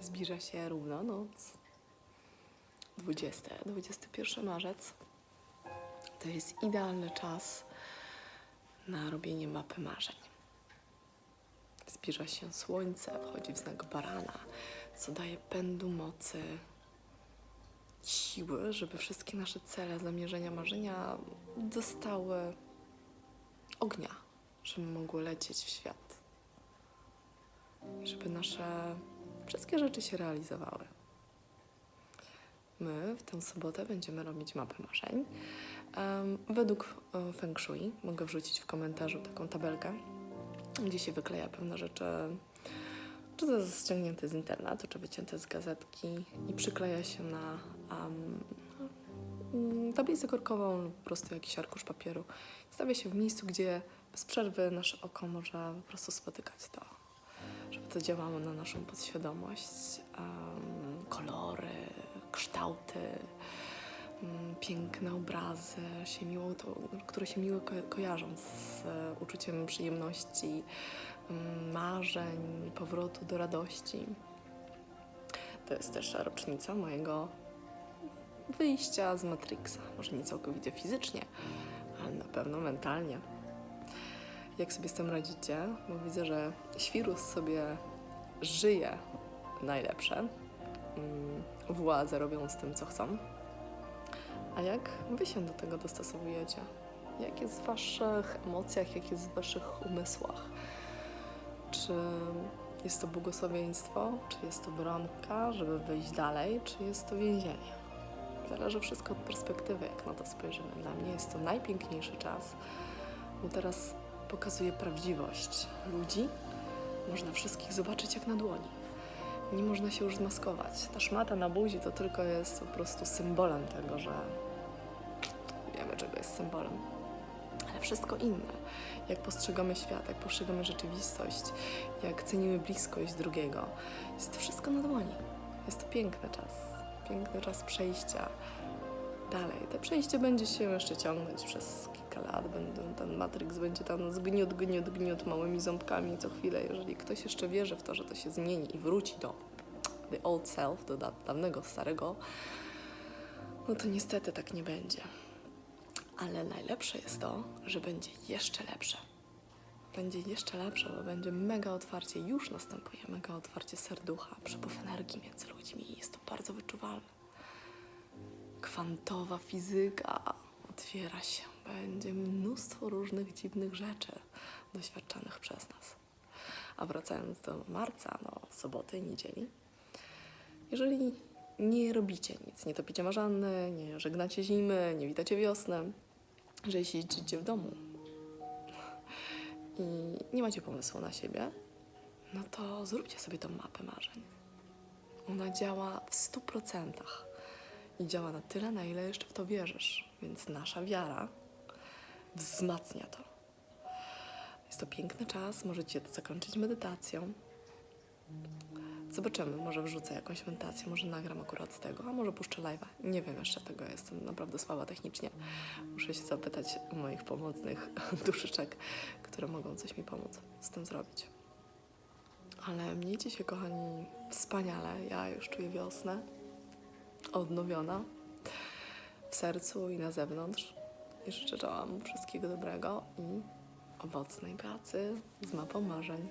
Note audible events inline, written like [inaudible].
Zbliża się równonoc. 20, 21 marzec. To jest idealny czas na robienie mapy marzeń. Zbliża się słońce, wchodzi w znak barana, co daje pędu mocy, siły, żeby wszystkie nasze cele, zamierzenia, marzenia dostały ognia, żeby mogły lecieć w świat. Żeby nasze wszystkie rzeczy się realizowały. My w tę sobotę będziemy robić mapę marzeń. Według e, Feng Shui mogę wrzucić w komentarzu taką tabelkę, gdzie się wykleja pewne rzeczy, czy to jest ściągnięte z internetu, czy wycięte z gazetki i przykleja się na mm, tablicę korkową lub po prostu jakiś arkusz papieru. Stawia się w miejscu, gdzie bez przerwy nasze oko może po prostu spotykać to, żeby to działało na naszą podświadomość. Em, kolory, kształty, mm, piękne obrazy, się miło to, które się miło ko- kojarzą z e, uczuciem przyjemności, mm, marzeń, powrotu do radości. To jest też rocznica mojego wyjścia z Matrixa. Może nie całkowicie fizycznie, ale na pewno mentalnie. Jak sobie z tym radzicie? Bo widzę, że świrus sobie żyje najlepsze. Mm, Władze robią z tym, co chcą. A jak wy się do tego dostosowujecie? Jak jest w waszych emocjach, jak jest w waszych umysłach? Czy jest to błogosławieństwo, czy jest to bramka, żeby wyjść dalej, czy jest to więzienie? Zależy wszystko od perspektywy, jak na to spojrzymy. Dla mnie jest to najpiękniejszy czas, bo teraz pokazuje prawdziwość ludzi. Można wszystkich zobaczyć jak na dłoni. Nie można się już zmaskować. Ta szmata na buzi to tylko jest po prostu symbolem tego, że wiemy, czego jest symbolem. Ale wszystko inne, jak postrzegamy świat, jak postrzegamy rzeczywistość, jak cenimy bliskość drugiego, jest wszystko na dłoni. Jest to piękny czas, piękny czas przejścia dalej. To przejście będzie się jeszcze ciągnąć przez kilka lat. Będą, ten Matrix będzie tam zgniót, gniót, gniót małymi ząbkami co chwilę. Jeżeli ktoś jeszcze wierzy w to, że to się zmieni i wróci do the old self, do da- dawnego, starego, no to niestety tak nie będzie. Ale najlepsze jest to, że będzie jeszcze lepsze. Będzie jeszcze lepsze, bo będzie mega otwarcie, już następuje mega otwarcie serducha, przepływ energii między ludźmi. Jest to bardzo wyczuwalne kwantowa fizyka otwiera się. Będzie mnóstwo różnych dziwnych rzeczy doświadczanych przez nas. A wracając do marca, no, soboty niedzieli, jeżeli nie robicie nic, nie topicie marzanny, nie żegnacie zimy, nie witacie wiosny, że siedzicie w domu i nie macie pomysłu na siebie, no to zróbcie sobie tą mapę marzeń. Ona działa w 100% i działa na tyle, na ile jeszcze w to wierzysz. Więc nasza wiara wzmacnia to. Jest to piękny czas, możecie to zakończyć medytacją. Zobaczymy, może wrzucę jakąś medytację, może nagram akurat z tego, a może puszczę live'a. Nie wiem jeszcze tego, jestem naprawdę słaba technicznie. Muszę się zapytać moich pomocnych [laughs] duszyczek, które mogą coś mi pomóc z tym zrobić. Ale miejcie się, kochani, wspaniale. Ja już czuję wiosnę odnowiona w sercu i na zewnątrz. I życzę wszystkiego dobrego i owocnej pracy z mapą marzeń.